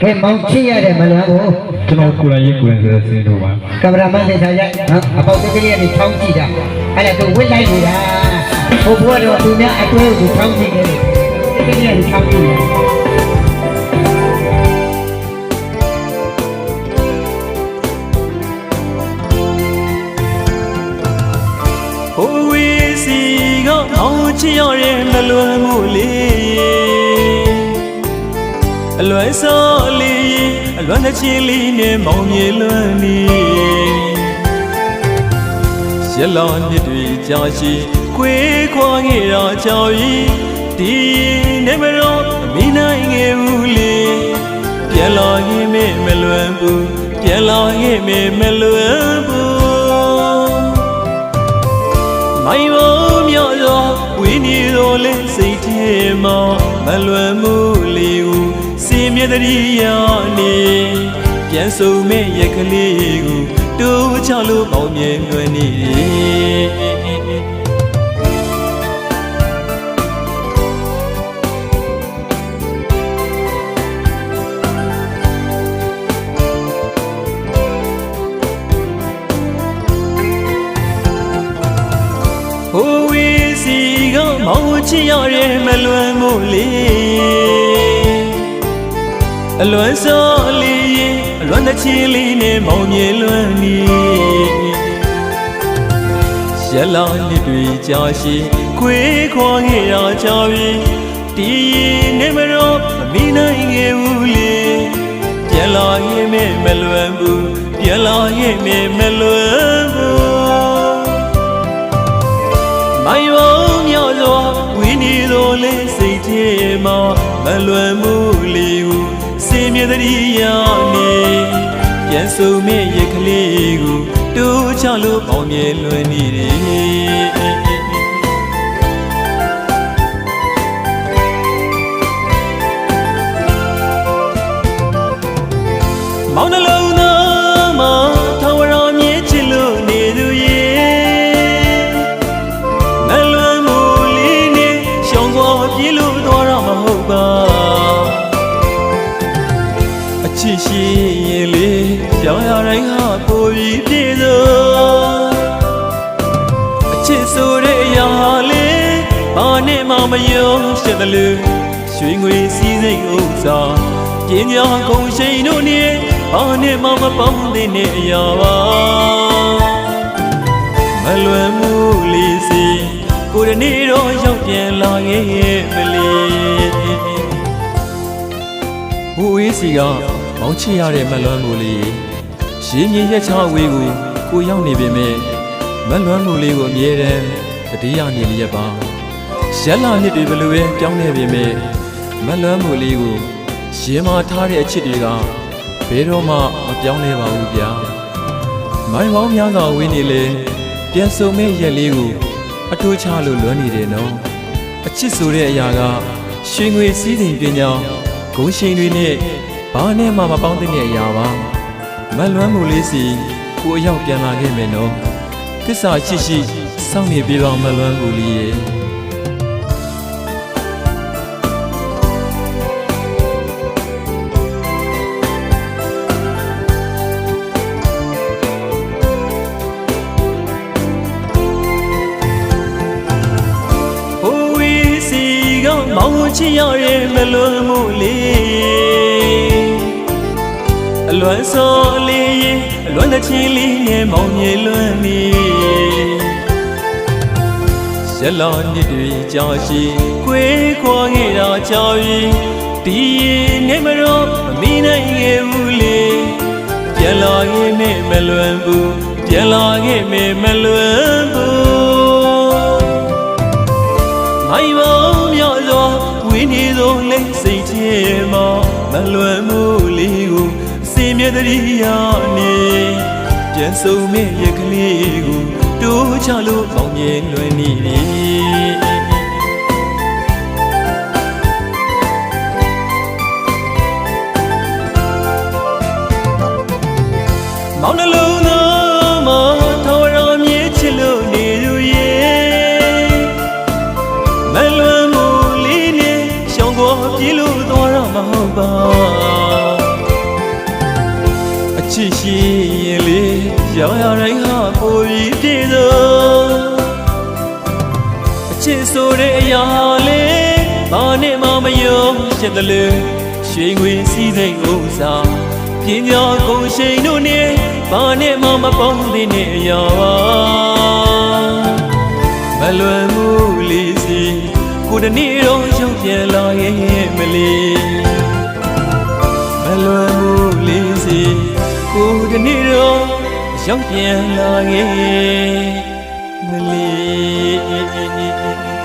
ကဲမောင်ချစ်ရတယ်မလားကိုကျွန်တော်ကိုယ်တိုင်ရေးကိုယ်တိုင်ဆိုတဲ့စင်းတို့ပါကင်မရာမန်လေးထားရိုက်နော်အပေါက်ကလေးကနေချောင်းကြည့်တာအဲ့ဒါသူဝစ်လိုက်နေတာဟိုဘွားတော့သူများအတွဲကိုချောင်းကြည့်တယ်ဒီကလေးကနေချောင်းကြည့်တယ်ဟိုဝေးစီကအောင်ချင်ရတဲ့မလွယ်မှုလေးအ လွယ်စောလေးအလွယ်နှချင်းလေးနဲ့မောင်မြေလွမ်းနေရလောနှစ်တွေကြာရှိခွေးခွာခဲ့တာကြောက်ဤဒီနေမရောမီနိုင်ငယ်ဘူးလေပြန်လာရင်မလွယ်ဘူးပြန်လာရင်မလွယ်ဘူးမိုင်မောမြော့သောဝင်းနေတော်လဲစိတ်ထဲမှာမလွယ်မှုလေးကိုစီ မြေတရိယာနေပြန်ဆုံမဲ့ရက်ကလေးကိုတိုးချလို့ပေါင်းမြဲလွယ်နေတယ်ဟိုဝေးစီကမောင်ချင်ရတဲ့မလွယ်မှုလေး အလွန်စောလေးအလွန်တစ်ချီလေးနဲ့မောင်မြေလွမ်းနေရလာနှစ်တွေကြာရှိခွေးခွာခဲ့တာကြာပြီဒီရင်နေမရောမီနိုင်ခဲ့ဘူးလေပြန်လာရင်မလွယ်ဘူးပြန်လာရင်မလွယ်ဘူးမိုင်ဝုံမြော့စွာဝင်းနေတော်လဲစိတ်ထဲမှာမလွယ်မှုလေးကို စေမြေတရိယာနေပြန်ဆုံမဲ့ရက်ကလေးကိုတိုးချလို့ပေါင်းမြဲလွယ်နေတယ် ချစ်ရှိရင်လေကြောင်ရတိုင်းဟာပိုပြီးပြည့်စုံအချစ်ဆိုတဲ့အရာဟာလေဘာနဲ့မှမယုံရှက်တယ်လို့ရွှေငွေစည်းစိမ်ဥစ္စာပညာကုန်ရှိန်တို့နဲ့ဘာနဲ့မှမပေါင်းတဲ့အရာပါမလွယ်မှုလေးစီကိုရနေတော့ရောက်ပြန်လာခဲ့ရဲ့မလေးဟိုအေးစီက မောင်းချရတဲ့မလွမ်းမှုလေးရင်းမြစ်ရက်ချဝေးကိုကိုရောက်နေပေမဲ့မလွမ်းမှုလေးကိုအမြဲတမ်းတတိယနေလျက်ပါရက်လာနှစ်တွေဘယ်လိုပဲပြောင်းနေပေမဲ့မလွမ်းမှုလေးကိုရင်မာထားတဲ့အချစ်တွေကဘယ်တော့မှမပြောင်းလဲပါဘူးဗျာမိုင်းပေါင်းများစွာဝင်းနေလေပြန်စုံမဲ့ရက်လေးကိုအထိုးချလို့လွမ်းနေတယ်နော်အချစ်ဆိုတဲ့အရာကရွှေငွေစည်းစိမ်ပညာဂုံရှိန်တွေနဲ့ ဘာနဲ့မှမပေါင်းတဲ့အရာပါမလွမ်းမှုလေးစီကိုအရောက်ပြန်လာခဲ့မယ်နော်သစ္စာရှိရှိစောင့်နေပြေပါမလွမ်းမှုလေးရဲ့ဟိုဝီစီကမောင်ချင်ရရဲ့မလွန်မှုလေးအ လွန်စောလေးအလွန်တစ်ချင်းလေးနဲ့မောင်မြေလွမ်းနေရလောနှစ်တွေကြာရှိခွေးခွာခဲ့တာကြာပြီဒီရင်နေမရောမီနိုင်ခဲ့ဘူးလေပြန်လာခဲ့မေမလွန်ဘူးပြန်လာခဲ့မေမလွန်ဘူးမိုင်မောင်မြော့စွာဝင်းနေသောလိမ့်စိတ်ထဲမှာမလွယ်မှုလေးကိုစေ မြဲတရိယာနေပြန်ဆုံမဲ့ရက်ကလေးကိုတိုးချလို့ပေါင်းမြဲလွယ်နေတ ချစ်ရှိရင်လေရောက်ရတိုင်းဟာပိုပြီးပြည့်စုံအချစ်ဆိုတဲ့အရာလေးဘာနဲ့မှမယုံဖြစ်တယ်လေရွှေငွေစည်းစိမ်ဥစ္စာပညာကုန်ရှိန်တို့နဲ့ဘာနဲ့မှမပေါင်းတဲ့အရာပါမလွယ်မှုလေးစီကိုတနေ့တော့ ကိုတနေ့တော့ရောက်ပြန်လာရဲ့မလေး